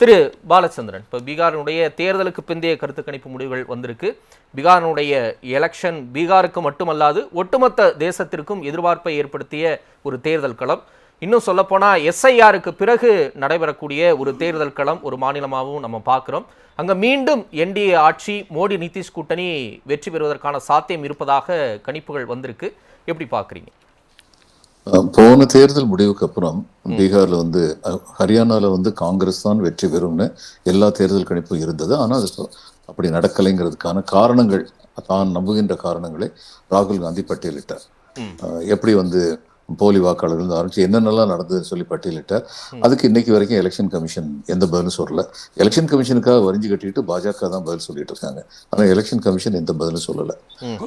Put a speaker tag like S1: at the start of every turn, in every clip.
S1: திரு பாலச்சந்திரன். இப்போ பீகாரினுடைய தேர்தலுக்கு பிந்தைய கருத்து கணிப்பு முடிவுகள் வந்திருக்கு. பீகாரினுடைய எலெக்ஷன் பீகாருக்கு மட்டுமல்லாது ஒட்டுமொத்த தேசத்திற்கும் எதிர்பார்ப்பை ஏற்படுத்திய ஒரு தேர்தல் களம். இன்னும் சொல்லப்போனால் எஸ்ஐஆருக்கு பிறகு நடைபெறக்கூடிய ஒரு தேர்தல் களம் ஒரு மாநிலமாகவும் நம்ம பார்க்குறோம். அங்கே மீண்டும் என்டிஏ ஆட்சி மோடி நிதிஷ் கூட்டணி வெற்றி பெறுவதற்கான சாத்தியம் இருப்பதாக கணிப்புகள் வந்திருக்கு. எப்படி பார்க்குறீங்க?
S2: போன தேர்தல் முடிவுக்கு அப்புறம் பீகார்ல வந்து ஹரியானால வந்து காங்கிரஸ் தான் வெற்றி பெறும்னு எல்லா தேர்தல் கணிப்பும் இருந்தது. ஆனால் அது அப்படி நடக்கலைங்கிறதுக்கான காரணங்கள் தான் நம்புகின்ற காரணங்களை ராகுல் காந்தி பட்டியலிட்டார். எப்படி வந்து போலி வாக்காளர்கள் ஆரம்பிச்சு என்னென்னலாம் நடந்ததுன்னு சொல்லி பட்டியலிட்டார் அதுக்கு இன்னைக்கு வரைக்கும் எலெக்ஷன் கமிஷன் எந்த பதிலும் சொல்லல. எலெக்ஷன் கமிஷனுக்காக வரிஞ்சு கட்டிட்டு பாஜக தான் பதில் சொல்லிட்டு இருக்காங்க. ஆனா எலெக்ஷன் கமிஷன் எந்த பதிலும் சொல்லல.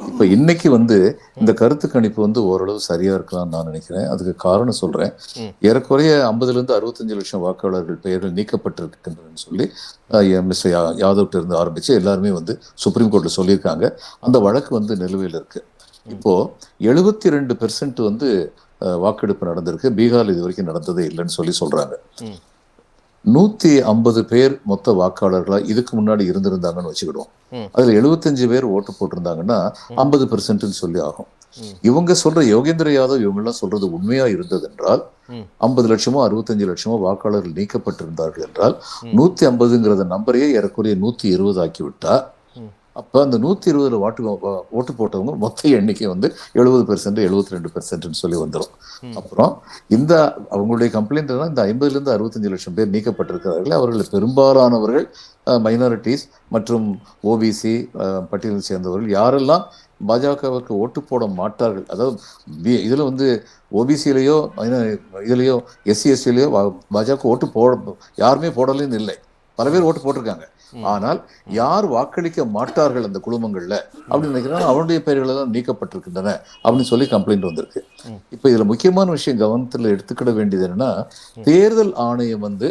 S2: இப்ப இன்னைக்கு வந்து இந்த கருத்து கணிப்பு வந்து ஓரளவு சரியா இருக்கலாம்னு நான் நினைக்கிறேன். அதுக்கு காரணம் சொல்றேன். ஏறக்குறைய ஐம்பதுல இருந்து அறுபத்தஞ்சு லட்சம் வாக்காளர்கள் பெயர்கள் நீக்கப்பட்டிருக்கின்றன சொல்லி மிஸ்டர் யா- யாதவ்ட்ட இருந்து ஆரம்பிச்சு எல்லாருமே வந்து சுப்ரீம் கோர்ட்ல சொல்லியிருக்காங்க. அந்த வழக்கு வந்து நிலுவையில் இருக்கு. இப்போ எழுபத்தி ரெண்டு பெர்சன்ட் வந்து வாக்கெடுப்பு நடந்திருக்கு பீகார்ல இது வரைக்கும் நடந்ததே இல்லைன்னு சொல்லி சொல்றாங்க. நூத்தி ஐம்பது பேர் மொத்த வாக்காளர்களா இதுக்கு முன்னாடி இருந்திருந்தாங்கன்னு வச்சுக்கிடுவோம். அதுல எழுபத்தஞ்சு பேர் ஓட்டு போட்டிருந்தாங்கன்னா ஐம்பது பெர்சன்ட்னு சொல்லி ஆகும். இவங்க சொல்ற யோகேந்திர யாதவ் இவங்க எல்லாம் சொல்றது உண்மையா இருந்தது என்றால். ஐம்பது லட்சமோ அறுபத்தஞ்சு லட்சமோ வாக்காளர்கள் நீக்கப்பட்டிருந்தார்கள் என்றால் நூத்தி ஐம்பதுங்கிறத நம்பரையே ஏறக்குறைய நூத்தி இருபது ஆக்கி விட்டா
S1: ம்.
S2: அப்ப அந்த நூத்தி இருபதுல வாட்டு ஓட்டு போட்டவங்க மொத்த எண்ணிக்கை வந்து எழுபது பெர்சென்ட் எழுபத்தி ரெண்டு பெர்சென்ட்னு சொல்லி வந்துடும் அப்புறம் இந்த அவங்களுடைய கம்ப்ளைண்ட் இந்த ஐம்பதுல இருந்து அறுபத்தஞ்சு லட்சம் பேர் நீக்கப்பட்டிருக்கிறார்கள். அவர்கள் பெரும்பாலானவர்கள் மைனாரிட்டிஸ் மற்றும் ஓபிசி பட்டியலை சேர்ந்தவர்கள். யாரெல்லாம் பாஜகவுக்கு ஓட்டு போட மாட்டார்கள் அதாவது பி- இதுல வந்து ஓபிசியிலேயோ இதுலயோ எஸ்சி எஸ்சிலேயோ பாஜக ஓட்டு போட யாருமே போடலன்னு இல்லை. பல பேர் ஓட்டு போட்டிருக்காங்க. ஆனால் யார் வாக்களிக்க மாட்டார்கள் அந்த குழுமங்கள்ல? அப்படின்னு நினைக்கிறாங்க அவனுடைய பெயர்கள் எல்லாம் நீக்கப்பட்டிருக்கின்றன அப்படின்னு சொல்லி கம்ப்ளைண்ட் வந்திருக்கு. இப்ப இதுல முக்கியமான விஷயம் கவனத்துல எடுத்துக்கிட வேண்டியது என்னன்னா தேர்தல் ஆணையம் வந்து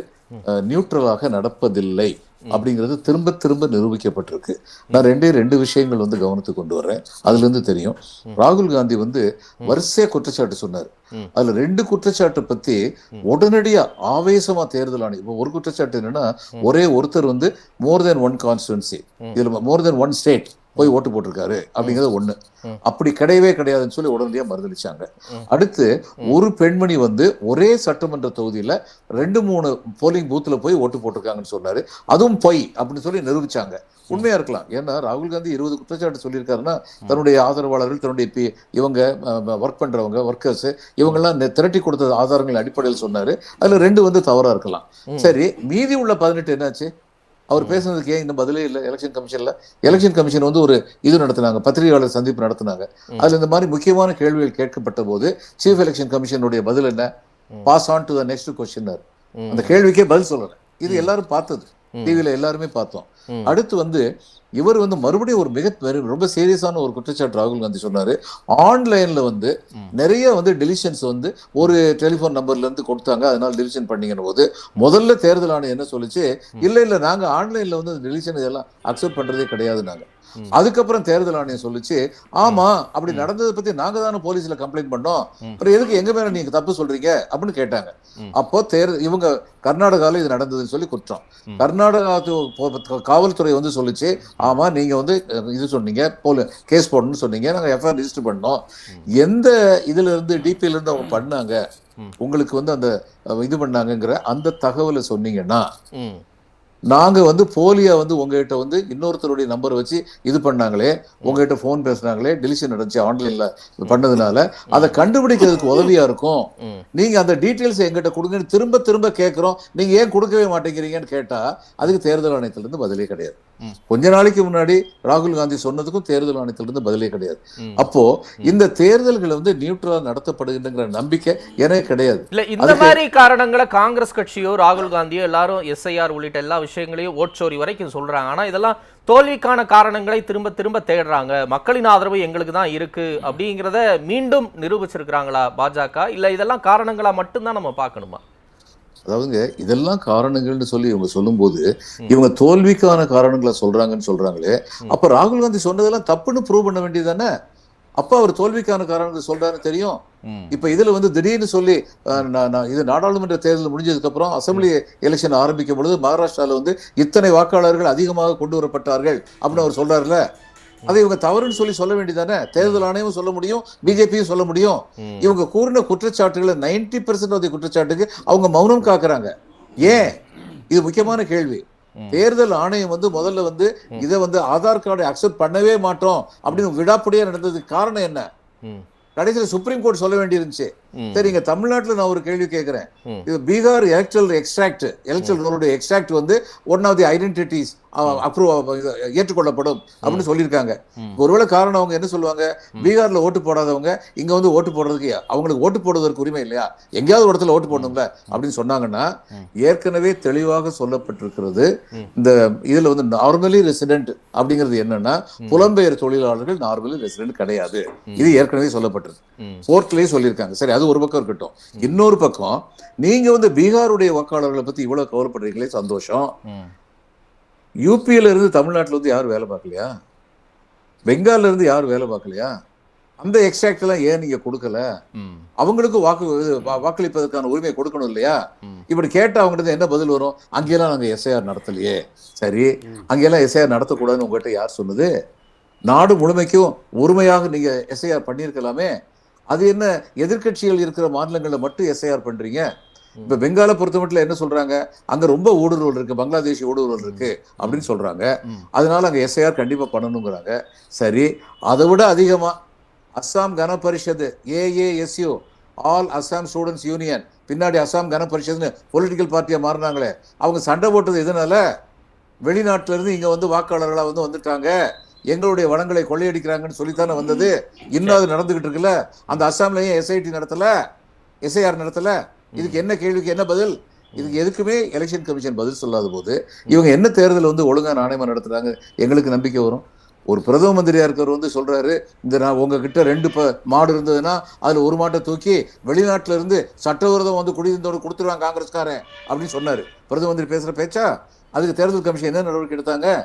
S2: நியூட்ரலாக நடப்பதில்லை. அப்படிங்கிறது திரும்ப திரும்ப நிரூபிக்கப்பட்டிருக்கு. நான் ரெண்டே ரெண்டு விஷயங்கள் வந்து கவனத்துக்கு கொண்டு வர்றேன் அதுல இருந்து தெரியும் ராகுல் காந்தி வந்து வரிசையா குற்றச்சாட்டு சொன்னார். அதுல ரெண்டு குற்றச்சாட்டு பத்தி உடனடியா ஆவேசமா தேர்தல் ஆணையம் இப்போ ஒரு குற்றச்சாட்டு என்னன்னா ஒரே ஒருத்தர் வந்து மோர் தென் ஒன் கான்ஸ்டுவன்சி இதுல மோர் தென் ஒன் ஸ்டேட் போய் ஓட்டு போட்டிருக்காரு அப்படிங்கிறது ஒண்ணு. அப்படி கிடையவே கிடையாதுன்னு சொல்லி உடனடியா மறுதளிச்சாங்க. அடுத்து ஒரு பெண்மணி வந்து ஒரே சட்டமன்ற தொகுதியில ரெண்டு மூணு போலிங் பூத்துல போய் ஓட்டு போட்டிருக்காங்கன்னு சொன்னாரு. அதுவும் பொய் அப்படின்னு சொல்லி நிரூபிச்சாங்க. உண்மையா இருக்கலாம். ஏன்னா ராகுல் காந்தி இருபது குற்றச்சாட்டு சொல்லியிருக்காருன்னா தன்னுடைய ஆதரவாளர்கள் தன்னுடைய பி இவங்க ஒர்க் பண்றவங்க ஒர்க்கர்ஸ் இவங்கெல்லாம் திரட்டி கொடுத்த ஆதாரங்கள் அடிப்படையில் சொன்னாரு. அதுல ரெண்டு வந்து தவறா இருக்கலாம். சரி மீதி உள்ள பதினெட்டு என்னாச்சு? அவர் பேசுனதுக்கு ஏன் இன்னும் பதிலே இல்லை? எலெக்ஷன் கமிஷன்ல எலெக்ஷன் கமிஷன் வந்து ஒரு இது நடத்துனாங்க பத்திரிகையாளர் சந்திப்பு நடத்துனாங்க. அதுல இந்த மாதிரி முக்கியமான கேள்விகள் கேட்கப்பட்ட போது சீஃப் எலெக்ஷன் கமிஷனுடைய பதில் என்ன? Pass on to the next questioner
S1: ம்.
S2: அந்த கேள்விக்கே பதில் சொல்லல. இது எல்லாரும் பார்த்தது. டிவியில எல்லாருமே பார்த்தோம். அடுத்து வந்து இவர் வந்து மறுபடியும் ஒரு மிக பெரு- ரொம்ப சீரியஸான ஒரு குற்றச்சாட்டு ராகுல் காந்தி சொன்னாரு. ஆன்லைன்ல வந்து நிறைய வந்து டெலிஷன்ஸ் வந்து ஒரு டெலிஃபோன் நம்பர்ல இருந்து கொடுத்தாங்க. அதனால டெலிஷன் பண்ணீங்கன்னு போது முதல்ல தேர்தல் ஆணையம் என்ன சொல்லுச்சு? இல்ல இல்ல நாங்க ஆன்லைன்ல வந்து டெலிஷன் இதெல்லாம் அக்செப்ட் பண்றதே கிடையாது நாங்க அதுக்கப்புறம் தேர்தல் ஆணையம் சொல்லுச்சு ஆமா அப்படி நடந்ததை பத்தி நாங்க தானே போலீஸ்ல கம்ப்ளைண்ட் பண்ணோம். அப்புறம் எதுக்கு எங்க மேல நீங்க தப்பு சொல்றீங்க அப்படின்னு கேட்டாங்க. அப்போ தேர்தல் இவங்க கர்நாடகால இது நடந்ததுன்னு சொல்லி குற்றம். கர்நாடகா காவல்துறை வந்து சொல்லுச்சு ஆமா நீங்க வந்து இது சொன்னீங்க போல கேஸ் போடணும்னு சொன்னீங்க நாங்க எஃப்ஐஆர் ரெஜிஸ்டர் பண்ணோம். எந்த இதுல இருந்து டிபில இருந்து அவங்க பண்ணாங்க. உங்களுக்கு வந்து அந்த இது பண்ணாங்கங்கிற அந்த தகவலை சொன்னீங்கன்னா
S1: ம்
S2: நாங்க வந்து போலியா வந்து உங்ககிட்ட வந்து இன்னொருத்தருடைய நம்பர் வச்சு இது பண்ணாங்களே உங்ககிட்ட ஃபோன் பேசுனாங்களே டெலிஷன் நடந்துச்சு ஆன்லைன்ல பண்ணதுனால அதை கண்டுபிடிக்கிறதுக்கு உதவியா இருக்கும்.
S1: ம்.
S2: நீங்க அந்த டீட்டெயில்ஸ் எங்கிட்ட கொடுங்கன்னு திரும்ப திரும்ப கேட்கிறோம் நீங்க ஏன் கொடுக்கவே மாட்டேங்கிறீங்கன்னு கேட்டா அதுக்கு தேர்தல் ஆணையத்துல இருந்து பதிலே கிடையாது. கொஞ்ச நாளைக்கு முன்னாடி ராகுல் காந்தி சொன்னதுக்கும் தேர்தல் ஆணையத்துல இருந்து பதிலே கிடையாது. அப்போ இந்த தேர்தல்கள் வந்து நியூட்ரலா நடத்தப்படுகின்றங்கிற நம்பிக்கை எனக்கு கிடையாது.
S1: இல்ல இந்த மாதிரி காரணங்களை காங்கிரஸ் கட்சியோ ராகுல் காந்தியோ எல்லாரும் எஸ்ஐஆர் உள்ளிட்ட எல்லா விஷயங்களையும் ஓட்சோரி வரைக்கும் சொல்றாங்க. ஆனா இதெல்லாம் தோல்விக்கான காரணங்களை திரும்ப திரும்ப தேடுறாங்க. மக்களின் ஆதரவு எங்களுக்கு தான் இருக்கு அப்படிங்கிறத மீண்டும் நிரூபிச்சிருக்கிறாங்களா பாஜக? இல்ல இதெல்லாம் காரணங்களா மட்டும்தான் நம்ம பார்க்கணுமா?
S2: அதாவதுங்க இதெல்லாம் காரணங்கள்னு சொல்லி இவங்க சொல்லும்போது இவங்க தோல்விக்கான காரணங்களை சொல்றாங்கன்னு சொல்றாங்களே அப்ப ராகுல் காந்தி சொன்னதெல்லாம் தப்புன்னு ப்ரூவ் பண்ண வேண்டியது தானே அப்ப அவர் தோல்விக்கான காரணங்கள் சொல்றாருன்னு தெரியும். இப்ப இதுல வந்து திடீர்னு சொல்லி இது நாடாளுமன்ற தேர்தல் முடிஞ்சதுக்கு அப்புறம் அசெம்பிளி எலெக்ஷன் ஆரம்பிக்கும் பொழுது மகாராஷ்டிரால வந்து இத்தனை வாக்காளர்கள் அதிகமாக கொண்டு வரப்பட்டார்கள் அப்படின்னு அவர் சொல்றாருல அதை இவங்க தவறுன்னு சொல்லி சொல்ல வேண்டியதானே தேர்தல் ஆணையமும் சொல்ல முடியும் பிஜேபியும் சொல்ல முடியும். இவங்க கூறின குற்றச்சாட்டுகளை நைன்டி பெர்சன்ட் ஆஃப் குற்றச்சாட்டுக்கு அவங்க மௌனம் காக்குறாங்க. ஏன்? இது முக்கியமான கேள்வி. தேர்தல் ஆணையம் வந்து முதல்ல வந்து இதை வந்து ஆதார் கார்டை அக்செப்ட் பண்ணவே மாட்டோம் அப்படின்னு விடாப்படியா நடந்ததுக்கு காரணம் என்ன. கடைசியில் சுப்ரீம் கோர்ட் சொல்ல வேண்டியிருந்துச்சு.
S1: ம்.
S2: சரி இங்க தமிழ்நாட்டுல நான் ஒரு கேள்வி கேட்கிறேன். இது பீகார் எலக்ட்ரல் எக்ஸ்ட்ராக்ட் எலக்ட்ரல் ரோலுடைய எக்ஸ்ட்ராக்ட் வந்து one of the identities approve ஏற்றுக்கொள்ளப்படும் அப்படின்னு சொல்லியிருக்காங்க. ஒருவேளை காரணம் அவங்க என்ன சொல்லுவாங்க? பீகார்ல ஓட்டு போடாதவங்க இங்க வந்து ஓட்டு போடுறதுக்கு அவங்களுக்கு ஓட்டு போடுவதற்கு உரிமை இல்லையா? எங்கேயாவது ஒரு இடத்துல ஓட்டு போடணும்ல அப்படின்னு சொன்னாங்கன்னா ஏற்கனவே தெளிவாக சொல்லப்பட்டிருக்கிறது இந்த இதுல வந்து நார்மலி ரெசிடென்ட் அப்படிங்கிறது என்னன்னா புலம்பெயர் தொழிலாளர்கள் நார்மலி ரெசிடென்ட் கிடையாது. இது ஏற்கனவே சொல்லப்பட்டிருக்கு. கோர்ட்லயே சொல்லியிருக்காங்க. சரி அது ஒரு பக்கம் இருக்கட்டும். இன்னொரு பக்கம் நீங்க வந்து பீகாருடைய வாக்காளர்களை பத்தி இவ்வளவு கவலைப்படுறீங்களே சந்தோஷம். யூபியில இருந்து தமிழ்நாட்டுல வந்து யாரும் வேலை பார்க்கலையா? பெங்கால்ல இருந்து யாரும் வேலை பார்க்கலையா? அந்த எக்ஸ்ட்ராக்ட் எல்லாம் ஏன் நீங்க கொடுக்கல. அவங்களுக்கு வாக்கு வாக்களிப்பதற்கான உரிமை கொடுக்கணும் இல்லையா. இப்படி கேட்டா அவங்ககிட்ட என்ன பதில் வரும்? அங்கெல்லாம் நாங்க எஸ்ஐஆர் நடத்தலையே. சரி அங்கெல்லாம் எஸ்ஐஆர் நடத்தக்கூடாதுன்னு உங்ககிட்ட யார் சொன்னது? நாடு முழுமைக்கும் உரிமையாக நீங்க எஸ்ஐஆர் பண்ணியிருக்கலாமே. அது என்ன எதிர்க்கட்சிகள் இருக்கிற மாநிலங்கள்ல மட்டும் எஸ்ஐஆர் பண்றீங்க? இப்ப பெங்காலை பொறுத்த மட்டும் என்ன சொல்றாங்க? அங்க ரொம்ப ஊடுருவல் இருக்கு பங்களாதேஷி ஊடுருவல் இருக்கு அப்படின்னு சொல்றாங்க. அதனால அங்க எஸ்ஐஆர் கண்டிப்பா பண்ணணுங்கிறாங்க. சரி அதை விட அதிகமா Assam Gana Parishad AASU all Assam students union பின்னாடி அஸ்ஸாம் கன பரிஷத்னு பொலிட்டிக்கல் பார்ட்டியா மாறினாங்களே. அவங்க சண்டை போட்டது எதனால? வெளிநாட்டுல இருந்து இங்க வந்து வாக்காளர்களா வந்து வந்துட்டாங்க. எங்களுடைய வளங்களை கொள்ளையடிக்கிறாங்கன்னு சொல்லித்தானே வந்தது. இன்னும் அது நடந்துகிட்டு இருக்குல்ல? அந்த அஸ்ஸாம்லயும் எஸ்ஐடி நடத்தல? எஸ்ஐஆர் நடத்தல? இதுக்கு என்ன கேள்விக்கு என்ன பதில்? இதுக்கு எதுக்குமே எலெக்ஷன் கமிஷன் பதில் சொல்லாத போது இவங்க என்ன தேர்தல் வந்து ஒழுங்கா நாணயமா நடத்துறாங்க? எங்களுக்கு நம்பிக்கை வரும். ஒரு பிரதம மந்திரியா இருக்கிறவர் வந்து சொல்றாரு இந்த நான் உங்ககிட்ட ரெண்டு மாடு இருந்ததுன்னா அதுல ஒரு மாட்டை தூக்கி வெளிநாட்டுல இருந்து சட்டவிரோதம் வந்து குடியிருந்தோடு கொடுத்துருவாங்க காங்கிரஸ்காரன் அப்படின்னு சொன்னாரு. பிரதம மந்திரி பேசுற பேச்சா? அதுக்கு தேர்தல் கமிஷன் என்ன நடவடிக்கை எடுத்தாங்க?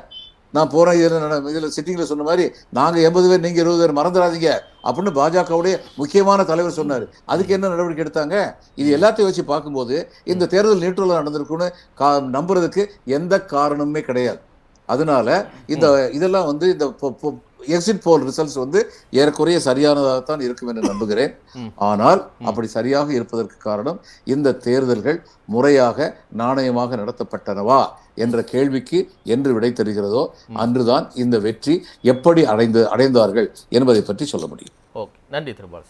S2: நான் போறேன் இதுல நட- இதுல சிட்டிங்ல சொன்ன மாதிரி நாங்க எண்பது பேர் நீங்க இருபது பேர் மறந்துடாதீங்க அப்படின்னு பாஜகவுடைய முக்கியமான தலைவர் சொன்னாரு. அதுக்கு என்ன நடவடிக்கை எடுத்தாங்க? இது எல்லாத்தையும் வச்சு பார்க்கும்போது இந்த தேர்தல் நியூட்ரலாக நடந்திருக்குன்னு கா நம்புறதுக்கு எந்த காரணமுமே கிடையாது. அதனால இந்த இதெல்லாம் வந்து இந்த எக்ஸிட் போல் ரிசல்ட்ஸ் வந்து ஏறக்குறைய சரியானதாகத்தான் இருக்கும் என்று நம்புகிறேன். ஆனால் அப்படி சரியாக இருப்பதற்கு காரணம் இந்த தேர்தல்கள் முறையாக நாணயமாக நடத்தப்பட்டனவா என்ற கேள்விக்கு என்று விடை தருகிறதோ அன்றுதான் இந்த வெற்றி எப்படி அடைந்து அடைந்தார்கள் என்பதை பற்றி சொல்ல முடியும்.
S1: ஓகே. நன்றி திருபால்